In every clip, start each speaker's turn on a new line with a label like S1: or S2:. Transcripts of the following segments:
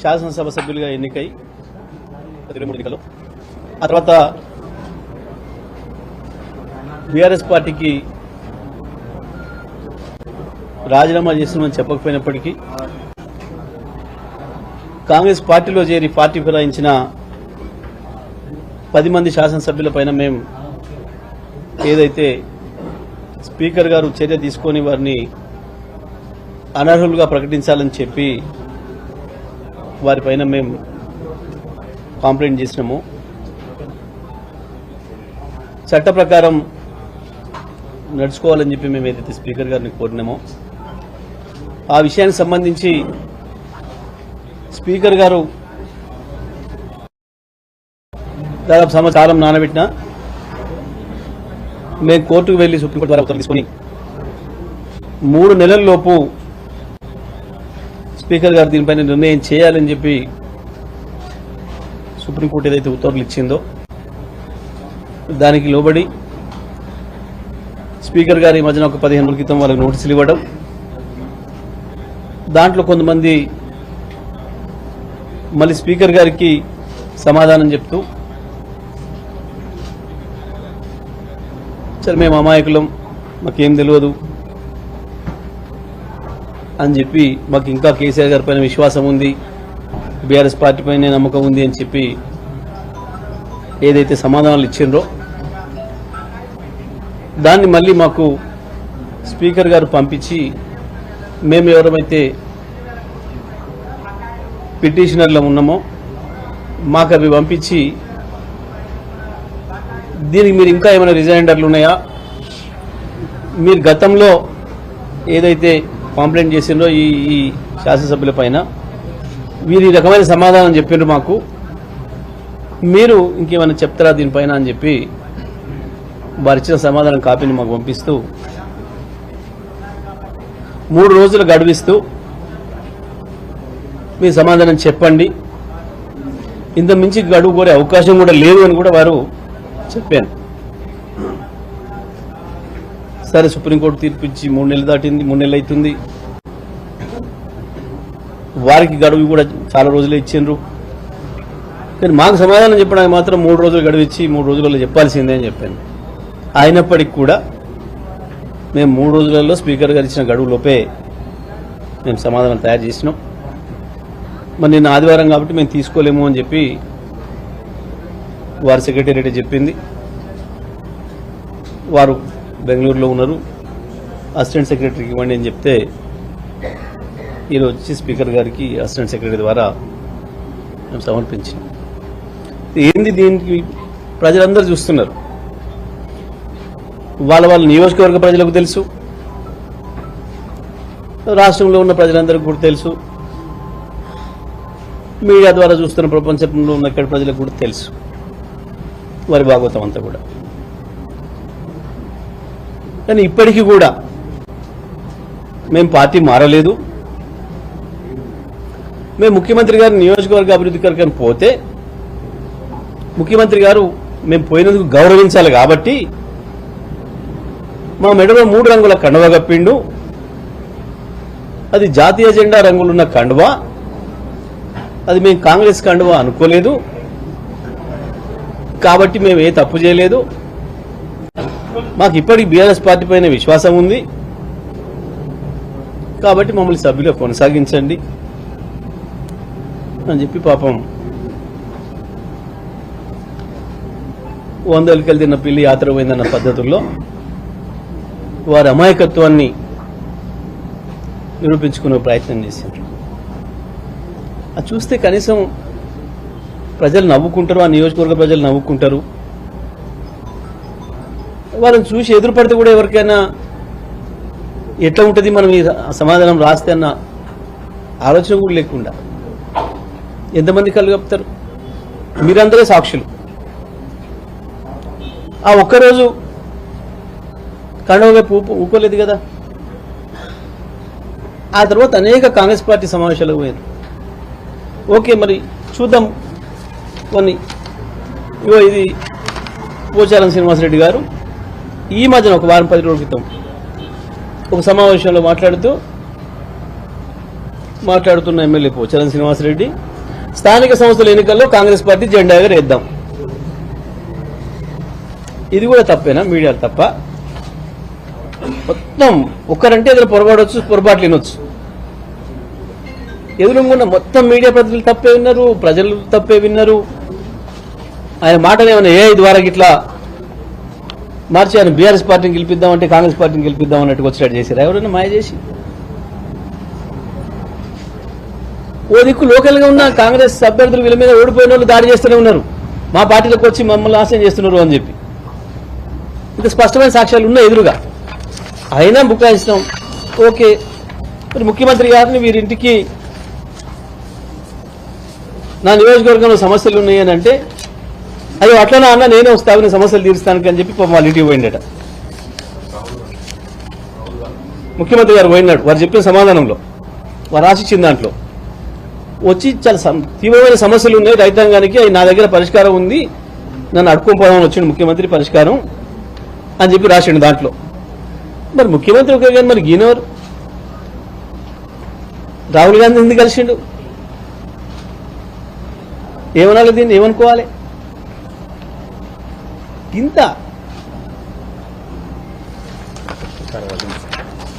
S1: శాసనసభ సభ్యులుగా ఎన్నికై ఇరవై మూడు ఎన్నికలు ఆ తర్వాత బీఆర్ఎస్ పార్టీకి రాజీనామా చేస్తున్నామని చెప్పకపోయినప్పటికీ కాంగ్రెస్ పార్టీలో చేరి పార్టీ ఫిరాయించిన పది మంది శాసనసభ్యుల పైన మేము ఏదైతే స్పీకర్ గారు చర్య తీసుకొని వారిని అనర్హులుగా ప్రకటించాలని చెప్పి వారిపైన మేము కాంప్లైంట్ చేసినాము. చట్ట ప్రకారం నడుచుకోవాలని చెప్పి మేము ఏదైతే స్పీకర్ గారిని కోరినామో ఆ విషయానికి సంబంధించి స్పీకర్ గారు దాదాపు సంవత్సరం నానబెట్టిన మేము కోర్టుకు వెళ్ళి సుప్రీంకోర్టు ద్వారా ఉత్తర్వులు తీసుకొని మూడు నెలల లోపు స్పీకర్ గారు దీనిపైన నిర్ణయం చేయాలని చెప్పి సుప్రీంకోర్టు ఏదైతే ఉత్తర్వులు ఇచ్చిందో దానికి లోబడి స్పీకర్ గారు ఈ మధ్యన ఒక పదిహేను రోజుల క్రితం వాళ్ళకి నోటీసులు ఇవ్వడం దాంట్లో కొంతమంది మళ్ళీ స్పీకర్ గారికి సమాధానం చెప్తూ సరే మేము అమాయకులం మాకేం తెలియదు అని చెప్పి మాకు ఇంకా కేసీఆర్ గారి పైన విశ్వాసం ఉంది. బీఆర్ఎస్ పార్టీ పైన నమ్మకం ఉంది అని చెప్పి ఏదైతే సమాధానాలు ఇచ్చిండ్రో దాన్ని మళ్ళీ మాకు స్పీకర్ గారు పంపించి మేము ఎవరమైతే పిటిషనర్లో ఉన్నామో మాకు అవి పంపించి దీనికి మీరు ఇంకా ఏమైనా రిజైండర్లు ఉన్నాయా? మీరు గతంలో ఏదైతే కాంప్లైంట్ చేసిండ్రో ఈ ఈ శాసనసభ్యుల పైన. వీరు ఈ రకమైన సమాధానం చెప్పిండ్రు మాకు. మీరు ఇంకేమైనా చెప్తారా దీనిపైన అని చెప్పి వారు ఇచ్చిన సమాధానం కాపీని మాకు పంపిస్తూ మూడు రోజులు గడువిస్తూ మీ సమాధానం చెప్పండి. ఇంత మించి గడువు కోరే అవకాశం కూడా లేదు అని కూడా వారు చెప్పాను సరే సుప్రీంకోర్టు తీర్పు ఇచ్చి మూడు నెలలు దాటింది మూడు నెలలు అవుతుంది వారికి గడువు కూడా చాలా రోజులే ఇచ్చిండ్రు. కానీ మాకు సమాధానం చెప్పడానికి మాత్రం మూడు రోజులు గడువు ఇచ్చి మూడు రోజులలో చెప్పాల్సిందే అని చెప్పాను. అయినప్పటికీ కూడా మేము మూడు రోజులలో స్పీకర్ గారు ఇచ్చిన గడువులోపే మేము సమాధానం తయారు చేసినాం. మరి నిన్న ఆదివారం కాబట్టి మేము తీసుకోలేము అని చెప్పి వారి సెక్రటేరియట్ చెప్పింది. వారు బెంగళూరులో ఉన్నారు. అసిస్టెంట్ సెక్రటరీకి ఇవ్వండి అని చెప్తే ఈరోజు వచ్చి స్పీకర్ గారికి అసిస్టెంట్ సెక్రటరీ ద్వారా మేము సమర్పించాం ఏంది దీనికి ప్రజలందరూ చూస్తున్నారు. వాళ్ళ వాళ్ళ నియోజకవర్గ ప్రజలకు తెలుసు. రాష్ట్రంలో ఉన్న ప్రజలందరికీ కూడా తెలుసు. మీడియా ద్వారా చూస్తున్న ప్రపంచంలో ఉన్న ఇక్కడ ప్రజలకు కూడా తెలుసు. వారి భాగవతం అంతా కూడా. కానీ ఇప్పటికీ కూడా మేము పార్టీ మారలేదు. మేము ముఖ్యమంత్రి గారు నియోజకవర్గ అభివృద్ధి కొరకు పోతే ముఖ్యమంత్రి గారు మేము పోయినందుకు గౌరవించాలి కాబట్టి మా మెడలో మూడు రంగుల కండువ కప్పిండు. అది జాతీయ జెండా రంగులున్న కండువ. అది మేము కాంగ్రెస్ కండువా అనుకోలేదు. కాబట్టి మేము ఏ తప్పు చేయలేదు. మాకు ఇప్పటికి బీఆర్ఎస్ పార్టీ పైన విశ్వాసం ఉంది. కాబట్టి మమ్మల్ని సభ్యులుగా కొనసాగించండి అని చెప్పి పాపం వందలకెళ్ళి తిన్న పిల్లి యాత్ర పోయిందన్న పద్ధతుల్లో వారి అమాయకత్వాన్ని నిరూపించుకునే ప్రయత్నం చేశారు. అది చూస్తే కనీసం ప్రజలు నవ్వుకుంటారు ఆ నియోజకవర్గ ప్రజలు నవ్వుకుంటారు. వాళ్ళని చూసి ఎదురుపడితే కూడా ఎవరికైనా ఎట్లా ఉంటుంది మనం ఈ సమాధానం రాస్తే అన్న ఆలోచన కూడా లేకుండా. ఎంతమంది కళ్ళు కప్పుతారు? మీరందరే సాక్షులు. ఆ ఒక్కరోజు కండవ వైపు ఊపు ఊకోలేదు కదా? ఆ తర్వాత అనేక కాంగ్రెస్ పార్టీ సమావేశాలకు పోయారు. ఓకే మరి చూద్దాం కొన్ని. ఇగో ఇది పోచారం శ్రీనివాసరెడ్డి గారు. ఈ మధ్యన ఒక వారం పది రోజుల క్రితం ఒక సమావేశంలో మాట్లాడుతూ మాట్లాడుతున్న ఎమ్మెల్యే పోచారం శ్రీనివాసరెడ్డి స్థానిక సంస్థల ఎన్నికల్లో కాంగ్రెస్ పార్టీ జెండా ఎగరేద్దాం ఇది కూడా తప్పేనా? మీడియా తప్ప? మొత్తం ఒక్కరంటే ఎదురు పొరపాడొచ్చు పొరపాట్లు వినొచ్చు. ఎదురుగున్న మొత్తం మీడియా ప్రతినిధులు తప్పే విన్నారు ప్రజలు తప్పే విన్నారు. ఆయన మాటలు ఏమైనా ఏ ద్వారా ఇట్లా మార్చి బీఆర్ఎస్ పార్టీని గెలిపిద్దామంటే కాంగ్రెస్ పార్టీని గెలిపిద్దాం అన్నట్టుగా వచ్చేటట్టు చేశారు. ఎవరైనా మాయ చేసి. ఓ దిక్కు లోకల్గా ఉన్న కాంగ్రెస్ అభ్యర్థులు వీళ్ళ మీద ఓడిపోయిన వాళ్ళు దాడి చేస్తూనే ఉన్నారు. మా పార్టీలోకి వచ్చి మమ్మల్ని ఆశయం చేస్తున్నారు అని చెప్పి. ఇంకా స్పష్టమైన సాక్ష్యాలు ఉన్నాయి ఎదురుగా. అయినా బుక్కాయిస్తాం ఓకే. మరి ముఖ్యమంత్రి గారిని వీరింటికి నా నియోజకవర్గంలో సమస్యలు ఉన్నాయని అని అంటే అది అట్లనే అన్న నేనే వస్తాను సమస్యలు తీరుస్తానికి అని చెప్పి వాళ్ళు ఇంటికి పోయిండట. ముఖ్యమంత్రి గారు పోయినాడు వారు చెప్పిన సమాధానంలో వారు రాసిచ్చిన దాంట్లో. వచ్చి చాలా తీవ్రమైన సమస్యలు ఉన్నాయి రైతాంగానికి అవి నా దగ్గర పరిష్కారం ఉంది నన్ను అడుక్కొని పోదామని వచ్చిండు ముఖ్యమంత్రి పరిష్కారం అని చెప్పి రాసిండు దాంట్లో. మరి ముఖ్యమంత్రి ఒకే కానీ మరి గీనవరు రాహుల్ గాంధీ ఎందుకు కలిసిండు? ఏమనాలి దీన్ని? ఏమనుకోవాలి? ఇంత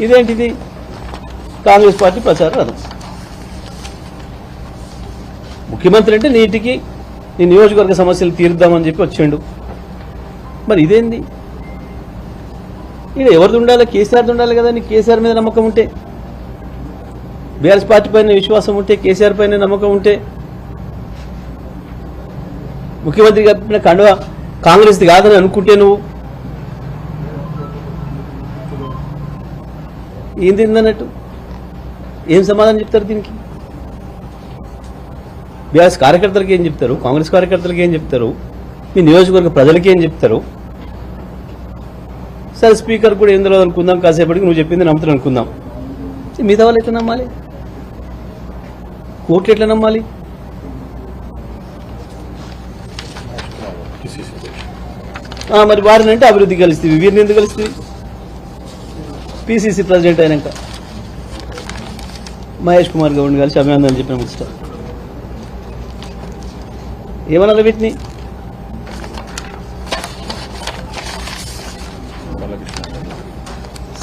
S1: ఇదేంటిది? కాంగ్రెస్ పార్టీ ప్రచార రథం ముఖ్యమంత్రి అంటే నీటికి నీ నియోజకవర్గ సమస్యలు తీరుద్దామని చెప్పి వచ్చిండు. మరి ఇదేంది? ఇక్కడ ఎవరిది ఉండాలి? కేసీఆర్ది ఉండాలి కదా నీ కేసీఆర్ మీద నమ్మకం ఉంటే. బీఆర్ఎస్ పార్టీ పైన విశ్వాసం ఉంటే కేసీఆర్ పైన నమ్మకం ఉంటే. ముఖ్యమంత్రి కప్పిన కండువా కాంగ్రెస్ది కాదని అనుకుంటే నువ్వు? ఏంది అన్నట్టు? ఏం సమాధానం చెప్తారు దీనికి? బీఆర్ఎస్ కార్యకర్తలకు ఏం చెప్తారు? కాంగ్రెస్ కార్యకర్తలకు ఏం చెప్తారు? మీ నియోజకవర్గ ప్రజలకి ఏం చెప్తారు? సరే స్పీకర్ కూడా ఏం తెలియదు అనుకుందాం. కాసేపటికి నువ్వు చెప్పింది నమ్ముతాను అనుకుందాం. మిగతా వాళ్ళు ఎట్లా నమ్మాలి? కోర్టు ఎట్లా నమ్మాలి? మరి వారిని అంటే అభివృద్ధి కలుస్తుంది వీరిని ఎందుకు కలుస్తుంది పిసిసి ప్రెసిడెంట్ అయినాక. మహేష్ కుమార్ గౌడ్ని కలిసి అభినందనలు చెప్పిన ముచ్చట. ఏమన్నారు వీటిని?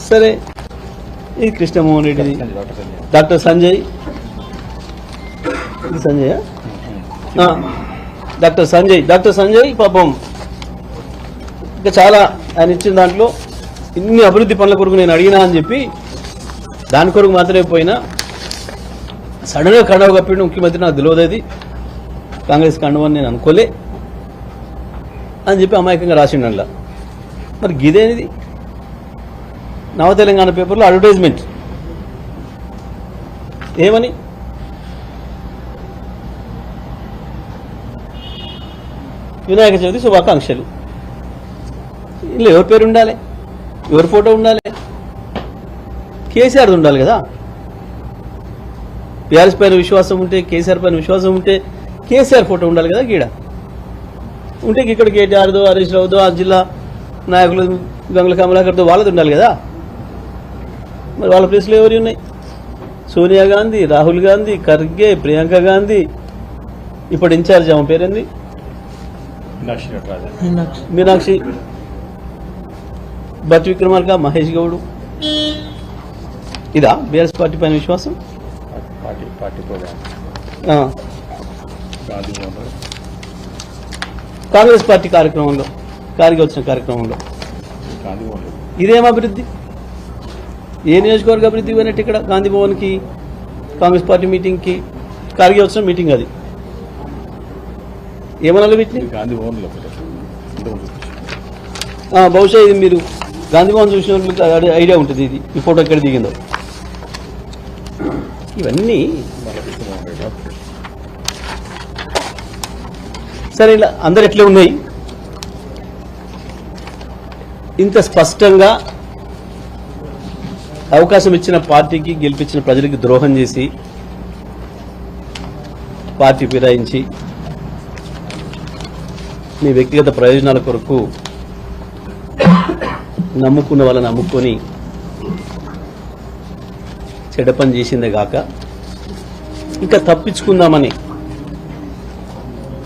S1: సరే. ఇది కృష్ణమోహన్ రెడ్డిది. డాక్టర్ సంజయ్. ఇది సంజయ్? డాక్టర్ సంజయ్. డాక్టర్ సంజయ్ పాపం. ఇంకా చాలా ఆయన ఇచ్చిన దాంట్లో ఇన్ని అభివృద్ధి పనుల కొరకు నేను అడిగినా అని చెప్పి దాని కొరకు మాత్రమే పోయినా. సడన్గా కండవ కప్పిన ముఖ్యమంత్రి నాకు తెలియదు కాంగ్రెస్ కండవని నేను అనుకోలే. అని చెప్పి అమాయకంగా రాసిండు అందులో మరి గిదేనిది? నవ తెలంగాణ పేపర్లో అడ్వర్టైజ్మెంట్. ఏమని? వినాయక చవితి శుభాకాంక్షలు. ఇందులో ఎవరి పేరు ఉండాలి? ఎవరి ఫోటో ఉండాలి? కేసీఆర్ ఉండాలి కదా? టీఆర్ఎస్ పైన విశ్వాసం ఉంటే కేసీఆర్ పైన విశ్వాసం ఉంటే కేసీఆర్ ఫోటో ఉండాలి కదా గీడ? ఉంటే ఇక్కడ కేటీఆర్దో హరీష్ రావుదో ఆ జిల్లా నాయకులు గంగుల కమలాకర్తో వాళ్ళది ఉండాలి కదా? మరి వాళ్ళ ప్లేస్లో ఎవరు ఉన్నాయి? సోనియా గాంధీ రాహుల్ గాంధీ ఖర్గే ప్రియాంక గాంధీ. ఇప్పుడు ఇన్ఛార్జ్ ఆమె పేరేంది? మీనాక్షి. భట్ విక్రమార్క మహేష్ గౌడ్. ఇదా బీఆర్ఎస్ పార్టీ పైన విశ్వాసం?
S2: పార్టీ పార్టీ ప్రోగ్రామ్
S1: ఆ,
S2: గాంధీ భవన్
S1: కాంగ్రెస్ పార్టీ కార్యక్రమంలో కారికి వచ్చిన కార్యక్రమంలో.
S2: గాంధీ భవన్
S1: ఇదేం అభివృద్ధి? ఏ నియోజకవర్గ అభివృద్ధి పోయినట్టు ఇక్కడ గాంధీ భవన్కి కాంగ్రెస్ పార్టీ మీటింగ్కి కారికి వచ్చిన మీటింగ్ అది. ఏమనాలి వీటిని?
S2: గాంధీ భవన్లో
S1: బహుశా ఇది మీరు గాంధీభవన్ చూసిన ఐడియా ఉంటుంది ఇది. ఈ ఫోటో ఎక్కడ దిగిందో. ఇవన్నీ సరే ఇలా అందరు ఎట్లే ఉన్నాయి? ఇంత స్పష్టంగా అవకాశం ఇచ్చిన పార్టీకి గెలిపించిన ప్రజలకి ద్రోహం చేసి పార్టీ ఫిరాయించి మీ వ్యక్తిగత ప్రయోజనాల కొరకు నమ్ముకున్న వాళ్ళని నమ్ముకొని చెడ్డ పని చేసిందే కాక ఇంకా తప్పించుకుందామని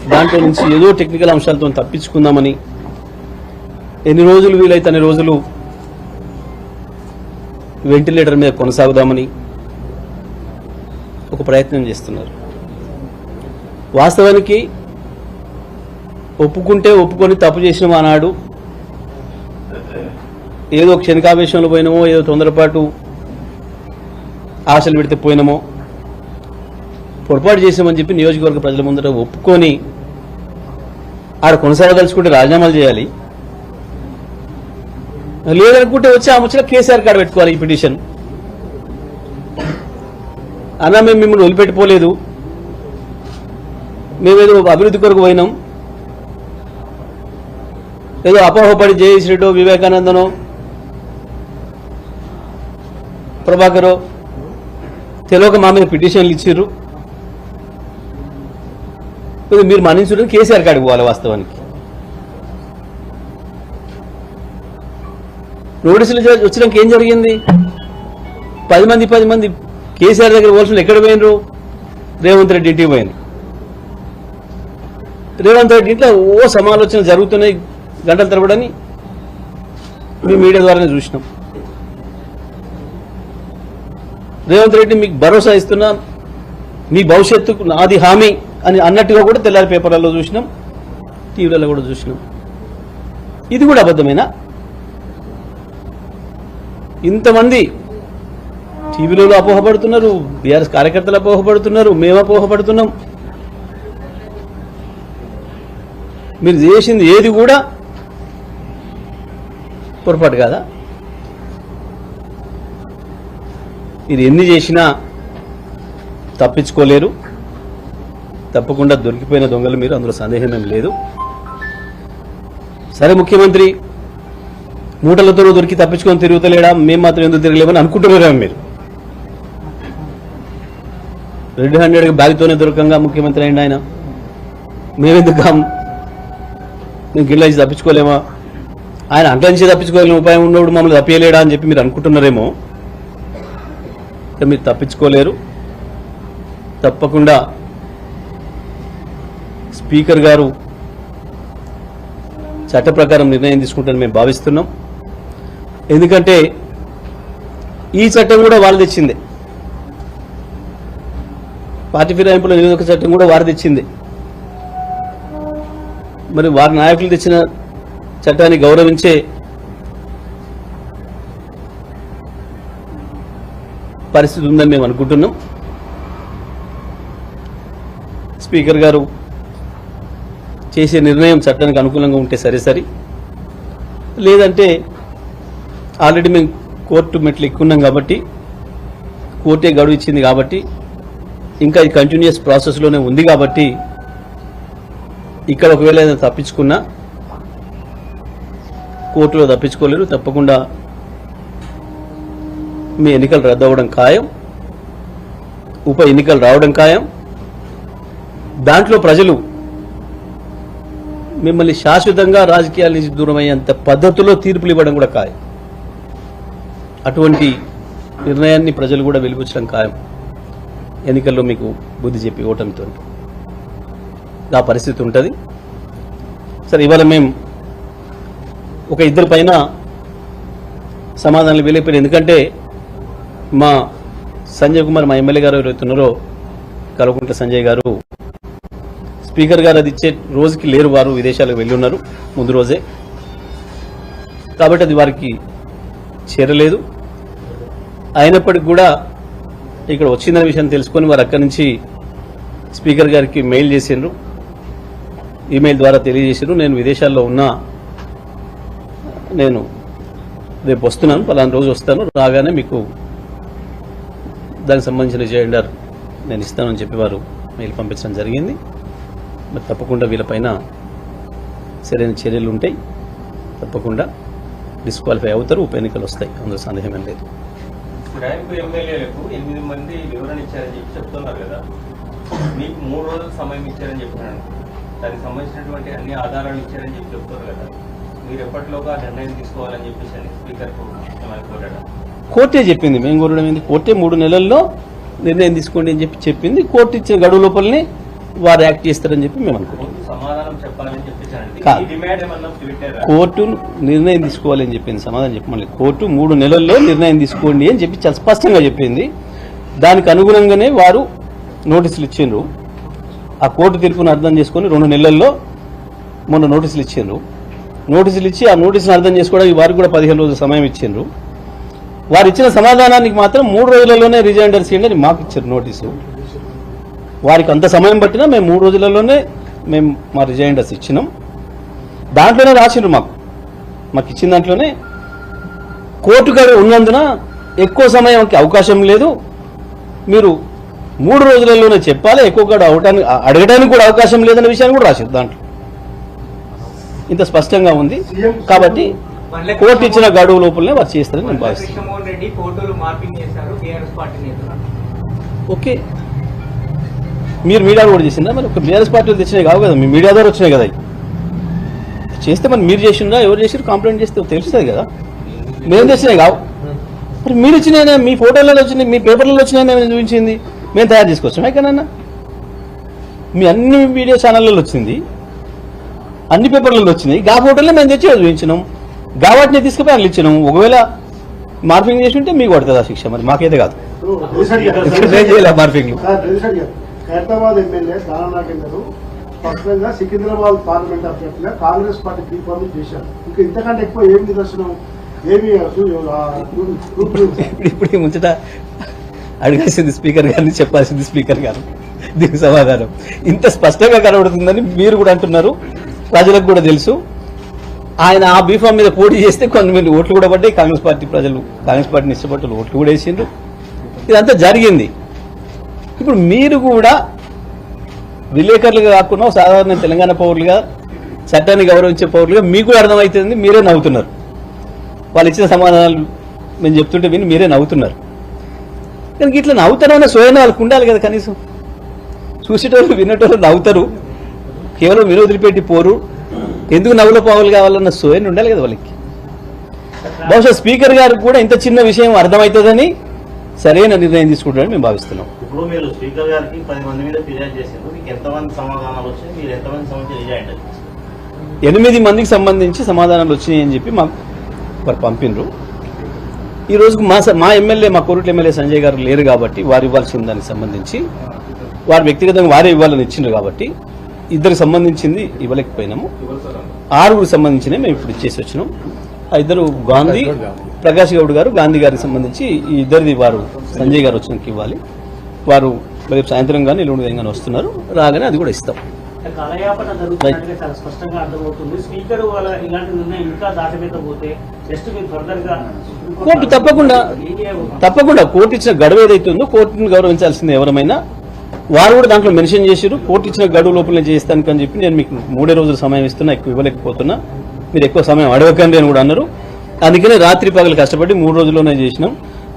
S1: దాంట్లో నుంచి ఏదో టెక్నికల్ అంశాలతో తప్పించుకుందామని ఎన్ని రోజులు వీలైతే అన్ని రోజులు వెంటిలేటర్ మీద కొనసాగుదామని ఒక ప్రయత్నం చేస్తున్నారు. వాస్తవానికి ఒప్పుకుంటే ఒప్పుకొని తప్పు చేసిన ఆనాడు ఏదో క్షణికావేశంలో పోయినామో ఏదో తొందరపాటు ఆశలు పెడితే పోయినామో పొరపాటు చేసామని చెప్పి నియోజకవర్గ ప్రజల ముందర ఒప్పుకొని ఆడ కొనసాగదలుచుకుంటే రాజీనామాలు చేయాలి. లేదనుకుంటే వచ్చి ఆ ముచ్చట కేసీఆర్ కాడ పెట్టుకోవాలి ఈ పిటిషన్. అన్న మేము మిమ్మల్ని వదిలిపెట్టిపోలేదు మేమేదో అభివృద్ధి కొరకు పోయినాం. ఏదో అపోహపడి జయశ్రీడో వివేకానందనో ప్రభాకరో తెలియక మా మీద పిటిషన్లు ఇచ్చిర్రు. మీరు మన్నించడం కేసీఆర్ కాడికి పోవాలి వాస్తవానికి. నోటీసులు వచ్చినాక ఏం జరిగింది? పది మంది పది మంది కేసీఆర్ దగ్గర పోల్సిన ఎక్కడ పోయినరు? రేవంత్ రెడ్డి ఇంటికి పోయిన రేవంత్ రెడ్డి ఇంట్లో ఓ సమాలోచన జరుగుతున్నాయి గంటల తరబడని మీ మీడియా ద్వారానే చూసినాం. రేవంత్ రెడ్డి మీకు భరోసా ఇస్తున్నా మీ భవిష్యత్తుకు నాది హామీ అని అన్నట్టుగా కూడా తెల్లారి పేపర్లలో చూసినాం టీవీలలో కూడా చూసినాం. ఇది కూడా అబద్ధమేనా? ఇంతమంది టీవీలలో అపోహపడుతున్నారు బీఆర్ఎస్ కార్యకర్తలు అపోహపడుతున్నారు మేము అపోహపడుతున్నాం. మీరు చేసింది ఏది కూడా పొరపాటు కాదా? ఇది ఎన్ని చేసినా తప్పించుకోలేరు. తప్పకుండా దొరికిపోయిన దొంగలు మీరు అందులో సందేహం ఏం లేదు. సరే ముఖ్యమంత్రి మూటలతో దొరికి తప్పించుకొని తిరుగుతలేడా? మేము మాత్రం ఎందుకు తిరగలేమని అనుకుంటున్నారేమో మీరు. రెడ్ హండ్రెడ్కి బ్యాగ్తోనే దొరకంగా ముఖ్యమంత్రి అయింది ఆయన. మేమెందుకు కాం? మేము గిళ్ళ తప్పించుకోలేమా? ఆయన అంట్ల నుంచి తప్పించుకోలేని ఉపాయం ఉన్నప్పుడు మమ్మల్ని తప్పియలేడా అని చెప్పి మీరు అనుకుంటున్నారేమో. మీరు తప్పించుకోలేరు. తప్పకుండా స్పీకర్ గారు చట్ట ప్రకారం నిర్ణయం తీసుకుంటారని మేము భావిస్తున్నాం. ఎందుకంటే ఈ చట్టం కూడా వాళ్ళు తెచ్చింది. పార్టీ ఫిరాయింపుల నిరోధక చట్టం కూడా వారు తెచ్చింది. మరి వారి నాయకులు తెచ్చిన చట్టాన్ని గౌరవించే పరిస్థితి ఉందని మేము అనుకుంటున్నాం. స్పీకర్ గారు చేసే నిర్ణయం చట్టానికి అనుకూలంగా ఉంటే సరే సరి. లేదంటే ఆల్రెడీ మేము కోర్టు మెట్లు ఎక్కున్నాం కాబట్టి కోర్టే గడువు ఇచ్చింది కాబట్టి ఇంకా ఇది కంటిన్యూస్ ప్రాసెస్లోనే ఉంది కాబట్టి ఇక్కడ ఒకవేళ ఏదైనా తప్పించుకున్నా కోర్టులో తప్పించుకోలేరు తప్పకుండా మీ ఎన్నికలు రద్దు అవ్వడం ఖాయం. ఉప ఎన్నికలు రావడం ఖాయం. దాంట్లో ప్రజలు మిమ్మల్ని శాశ్వతంగా రాజకీయాల నుంచి దూరమయ్యేంత పద్ధతిలో తీర్పులు ఇవ్వడం కూడా ఖాయం. అటువంటి నిర్ణయాన్ని ప్రజలు కూడా వెలిపించడం ఖాయం. ఎన్నికల్లో మీకు బుద్ధి చెప్పి ఓటమితో ఆ పరిస్థితి ఉంటుంది. సరే ఇవాళ మేము ఒక ఇద్దరి పైన సమాధానాలు వెళ్ళిపోయారు ఎందుకంటే మా సంజయ్ కుమార్ మా ఎమ్మెల్యే గారు ఎవరైతున్నారో ఉన్నారో సంజయ్ గారు స్పీకర్ గారు అది ఇచ్చే రోజుకి లేరు వారు విదేశాలకు వెళ్ళి ఉన్నారు ముందు రోజే. కాబట్టి అది వారికి చేరలేదు. అయినప్పటికి కూడా ఇక్కడ వచ్చిందనే విషయం తెలుసుకొని వారు అక్కడి నుంచి స్పీకర్ గారికి మెయిల్ చేసిండ్రు. ఈమెయిల్ ద్వారా తెలియజేసారు నేను విదేశాల్లో ఉన్నా నేను రేపు వస్తున్నాను పలానా రోజు వస్తాను రాగానే మీకు దానికి సంబంధించిన జెండర్ నేను ఇస్తానని చెప్పి వారు మెయిల్ పంపించడం జరిగింది. మరి తప్పకుండా వీళ్ళపైన సరైన చర్యలు ఉంటాయి. తప్పకుండా డిస్క్వాలిఫై అవుతారు. ఉప ఎన్నికలు వస్తాయి. అందులో సందేహం లేదు.
S3: ఫిరాయింపు ఎమ్మెల్యేలకు ఎనిమిది మంది వివరణ ఇచ్చారని చెప్పి చెప్తున్నారు కదా. మీకు మూడు రోజులు సమయం ఇచ్చారని చెప్పినాను. దానికి సంబంధించినటువంటి అన్ని ఆధారాలు ఇచ్చారని చెప్పి చెప్తున్నారు కదా. మీరు ఎప్పటిలోగా నిర్ణయం తీసుకోవాలని చెప్పేసి అని స్పీకర్
S1: కోర్టే చెప్పింది మేము కోరడం ఏంది? కోర్టే మూడు నెలల్లో నిర్ణయం తీసుకోండి అని చెప్పి చెప్పింది. కోర్టు ఇచ్చిన గడువు లోపలనే వారు యాక్ట్ చేస్తారని చెప్పి మేము అనుకుంటున్నాం. కోర్టు నిర్ణయం తీసుకోవాలని చెప్పింది సమాధానం చెప్పమని కోర్టు మూడు నెలల్లో నిర్ణయం తీసుకోండి అని చెప్పి చాలా స్పష్టంగా చెప్పింది. దానికి అనుగుణంగానే వారు నోటీసులు ఇచ్చిండ్రు. ఆ కోర్టు తీర్పును అర్థం చేసుకొని రెండు నెలల్లో మొన్న నోటీసులు ఇచ్చిండ్రు. నోటీసులు ఇచ్చి ఆ నోటీసులు అర్థం చేసుకోవడానికి వారికి కూడా పదిహేను రోజుల సమయం ఇచ్చిండ్రు. వారు ఇచ్చిన సమాధానానికి మాత్రం మూడు రోజులలోనే రిజైండర్స్ ఇవ్వండి అని మాకు ఇచ్చారు నోటీసు. వారికి అంత సమయం పట్టినా మేము మూడు రోజులలోనే మేము మా రిజైండర్స్ ఇచ్చినాం. దాంట్లోనే రాసిండ్రు మాకు. మాకు ఇచ్చిన దాంట్లోనే కోర్టు గడువు ఉన్నందున ఎక్కువ సమయంకి అవకాశం లేదు. మీరు మూడు రోజులలోనే చెప్పాలి ఎక్కువ గడువు అవటానికి అడగడానికి కూడా అవకాశం లేదనే విషయాన్ని కూడా రాసింది దాంట్లో. ఇంత స్పష్టంగా ఉంది. కాబట్టి కోర్టు ఇచ్చిన గడువు లోపలనే వారు చేస్తారని నేను
S4: నేతలు.
S1: ఓకే. మీరు మీడియా కూడా చేసిందా? మరి ఒక బీఆర్ఎస్ పార్టీలు తెచ్చినాయి కావు కదా మీ మీడియా ద్వారా వచ్చినాయి కదా. చేస్తే మరి మీరు చేసిందా ఎవరు చేసారు కంప్లైంట్ చేస్తే తెలుస్తుంది కదా. మేము తెచ్చినాయి కావు. మరి మీరు ఇచ్చినాయినా మీ ఫోటోలలో వచ్చినాయి మీ పేపర్లలో వచ్చినాయి మేము చూపించింది? మేము తయారు చేసుకొచ్చాం ఎక్కడన్నా? మీ అన్ని వీడియో ఛానళ్ళలో వచ్చింది అన్ని పేపర్లలో వచ్చినాయి గా ఫోటోలే మేము తెచ్చి చూపించినాం. వాటిని తీసుకుపోయి అందులో ఇచ్చినాం ఒకవేళ మార్పింగ్ చేసి ఉంటే మీకు పడుతుంది ఆ శిక్ష? మరి మాకైతే కాదు. మార్పింగ్
S5: ఖైరతాబాద్ ఎమ్మెల్యే దానానాగన్ గారు స్పష్టంగా సికింద్రాబాద్ పార్లమెంట్ అభ్యర్థిగా కాంగ్రెస్ పార్టీ చేశారు. ఇంకా ఇంతకంటే ఎక్కువ ఏం నిదర్శనం? ఏమి.
S1: ఇప్పుడు ముచ్చట అడగాల్సింది స్పీకర్ గారిని చెప్పాల్సింది స్పీకర్ గారు. దీనికి సమాధానం. ఇంత స్పష్టంగా కనబడుతుందని మీరు కూడా అంటున్నారు. ప్రజలకు కూడా తెలుసు. ఆయన ఆ బీఫామ్ మీద పోటీ చేస్తే కొంతమంది ఓట్లు కూడా పడ్డాయి. కాంగ్రెస్ పార్టీ ప్రజలు కాంగ్రెస్ పార్టీని ఇష్టపడ్డ ఓట్లు కూడా వేసిండ్రు. ఇదంతా జరిగింది. ఇప్పుడు మీరు కూడా విలేకరులుగా కాకుండా సాధారణ తెలంగాణ పౌరులుగా చట్టాన్ని గౌరవించే పౌరులుగా మీకు కూడా అర్థమవుతుంది మీరే నవ్వుతున్నారు. వాళ్ళు ఇచ్చిన సమాధానాలు మేము చెప్తుంటే విని మీరే నవ్వుతున్నారు. కానీ ఇట్లా నవ్వుతారనే సోయన వాళ్ళకు ఉండాలి కదా కనీసం. చూసేటోళ్ళు వినేటోళ్ళు నవ్వుతారు. కేవలం మీరు పోరు. ఎందుకు నవ్వుల పావులు కావాలన్న సోయన ఉండాలి కదా వాళ్ళకి? బహుశా స్పీకర్ గారు కూడా ఇంత చిన్న విషయం అర్థమవుతుందని సరైన నిర్ణయం తీసుకుంటారని మేము భావిస్తున్నాం.
S6: ఇప్పుడు మీరు స్పీకర్ గారికి పది మంది మీద ఫిర్యాదు చేశారు. మీకు ఎంతమంది సమాధానాలు వచ్చాయి మీరు ఎంతమంది సంబంధించి రిజైండ్
S1: ఎనిమిది మందికి సంబంధించి సమాధానాలు వచ్చినాయి అని చెప్పి మాకు వారు పంపిండ్రు ఈ రోజుకు మా మా ఎమ్మెల్యే మా కోరుట్ల ఎమ్మెల్యే సంజయ్ గారు లేరు కాబట్టి వారు ఇవ్వాల్సిన దానికి సంబంధించి వారు వ్యక్తిగతంగా వారే ఇవ్వాలని ఇచ్చిండ్రు కాబట్టి ఇద్దరికి సంబంధించింది ఇవ్వలేకపోయినాము. ఆరుగురికి సంబంధించినవి మేము ఇప్పుడు ఇచ్చేసి వచ్చినాం. ఆ ఇద్దరు గాంధీ ప్రకాష్ గౌడ్ గారు గాంధీ గారికి సంబంధించి ఈ ఇద్దరిది వారు సంజయ్ గారు వచ్చినాక ఇవ్వాలి. వారు రేపు సాయంత్రం కానీ ఎల్లుండి కానీ వస్తున్నారు. రాగానే అది కూడా ఇస్తాం.
S7: కలయాపన జరుగుతున్నట్టుగా చాలా స్పష్టంగా అర్థమవుతుంది. స్పీకర్ వాళ్ళ ఇలాంటి నిర్ణయం ఇంకా దాటవేకపోతే జస్ట్ మీరు ఫర్దర్గా
S1: కోర్టు తప్పకుండా? తప్పకుండా కోర్టు ఇచ్చిన గడువు ఏదైతే ఉందో కోర్టును గౌరవించాల్సింది ఎవరమైనా వారు కూడా దాంట్లో మెన్షన్ చేశారు కోర్టు ఇచ్చిన గడువు లోపలనే చేయిస్తాను అని చెప్పి నేను మీకు మూడే రోజులు సమయం ఇస్తున్నా ఎక్కువ ఇవ్వలేకపోతున్నా. మీరు ఎక్కువ సమయం అడగకండి అని కూడా అన్నారు. అందుకనే రాత్రి పగలు కష్టపడి మూడు రోజుల్లోనే చేసినాం.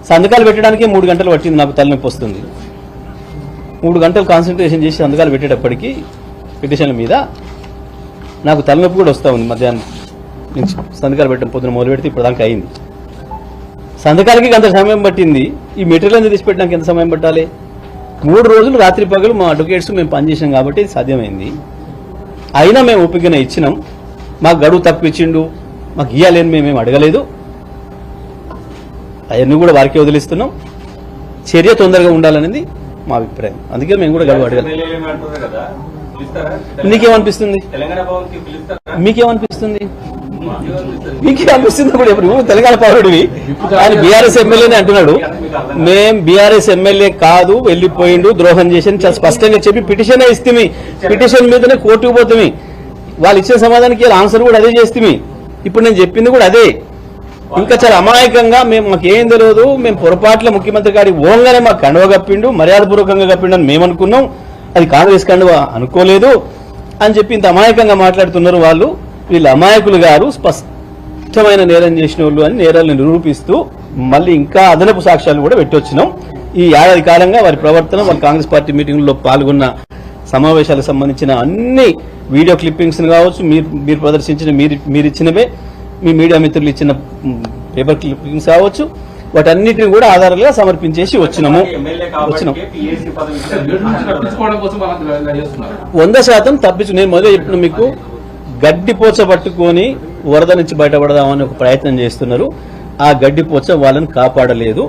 S1: సంతకాలు పెట్టడానికే మూడు గంటలు పట్టింది నాకు తలనొప్పి వస్తుంది. మూడు గంటలు కాన్సన్ట్రేషన్ చేసి సంతకాలు పెట్టేటప్పటికి పిటిషన్ల మీద నాకు తలనొప్పి కూడా వస్తూ ఉంది మధ్యాహ్నం. నుంచి సంతకాలు పెట్టడం పొద్దున మొదలు పెడితే ఇప్పుడు దానికి అయింది. సంతకాలకి అంత సమయం పట్టింది. ఈ మెటీరియల్ అనేది తీసి పెట్టడానికి ఎంత సమయం పట్టాలి? మూడు రోజులు రాత్రి పగలు మా అడ్వకేట్స్ మేము పనిచేసాం కాబట్టి ఇది సాధ్యమైంది. అయినా మేము ఓపికనే ఇచ్చినాం. మాకు గడువు తక్కువ ఇచ్చిండు. మాకు ఇయ్యాలని మేమేం అడగలేదు. అవన్నీ కూడా వారికి వదిలిస్తున్నాం. చర్య తొందరగా ఉండాలనేది మా అభిప్రాయం. అందుకే మేము కూడా గడువు అడగాలి.
S3: ఎమ్మెల్యేలు ఏమి అంటున్నారు కదా. పిలుస్తారా?
S1: నీకేమనిపిస్తుంది? మీకేమనిపిస్తుంది?
S3: మీకే
S1: అనిపిస్తుంది ఇప్పుడు ఇప్పుడు తెలంగాణ పౌరుడివి? ఆయన బీఆర్ఎస్ ఎమ్మెల్యేనే అంటున్నాడు. మేం బీఆర్ఎస్ ఎమ్మెల్యే కాదు వెళ్ళిపోయిండు ద్రోహం చేసి చాలా స్పష్టంగా చెప్పి పిటిషన్ ఇస్తే పిటిషన్ మీదనే కోర్టుకు పోతుంది వాళ్ళు ఇచ్చిన సమాధానానికి ఆన్సర్ కూడా అదే చేస్తే ఇప్పుడు నేను చెప్పింది కూడా అదే. ఇంకా చాలా అమాయకంగా మేము మాకు ఏం తెలియదు మేము పొరపాట్ల ముఖ్యమంత్రి గారి ఓంగానే మాకు కండువ కప్పిండు మర్యాదపూర్వకంగా కప్పిండు అని మేము అనుకున్నాం. అది కాంగ్రెస్ కండువ అనుకోలేదు అని చెప్పి ఇంత అమాయకంగా మాట్లాడుతున్నారు వాళ్ళు. వీళ్ళు అమాయకులు గారు స్పష్టమైన నేరం చేసిన వాళ్ళు అని నేరాలను నిరూపిస్తూ మళ్ళీ ఇంకా అదనపు సాక్ష్యాలు కూడా పెట్టొచ్చినాం. ఈ ఏడాది కాలంగా వారి ప్రవర్తన వాళ్ళ కాంగ్రెస్ పార్టీ మీటింగ్లో పాల్గొన్న సమావేశాలకు సంబంధించిన అన్ని వీడియో క్లిప్పింగ్స్ కావచ్చు మీరు మీరు ప్రదర్శించిన మీరు మీరు ఇచ్చినవే మీ మీడియా మిత్రులు ఇచ్చిన పేపర్ క్లిప్పింగ్స్ కావచ్చు వాటన్నిటిని కూడా ఆధారాలుగా సమర్పించేసి వచ్చినాము. వచ్చినాం వంద శాతం తప్పించు నేను మొదలు చెప్పిన మీకు గడ్డి పోచ పట్టుకొని వరద నుంచి బయటపడదామని ఒక ప్రయత్నం చేస్తున్నారు. ఆ గడ్డిపోచ వాళ్ళని కాపాడలేదు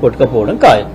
S1: కొట్టుకపోవడం ఖాయం.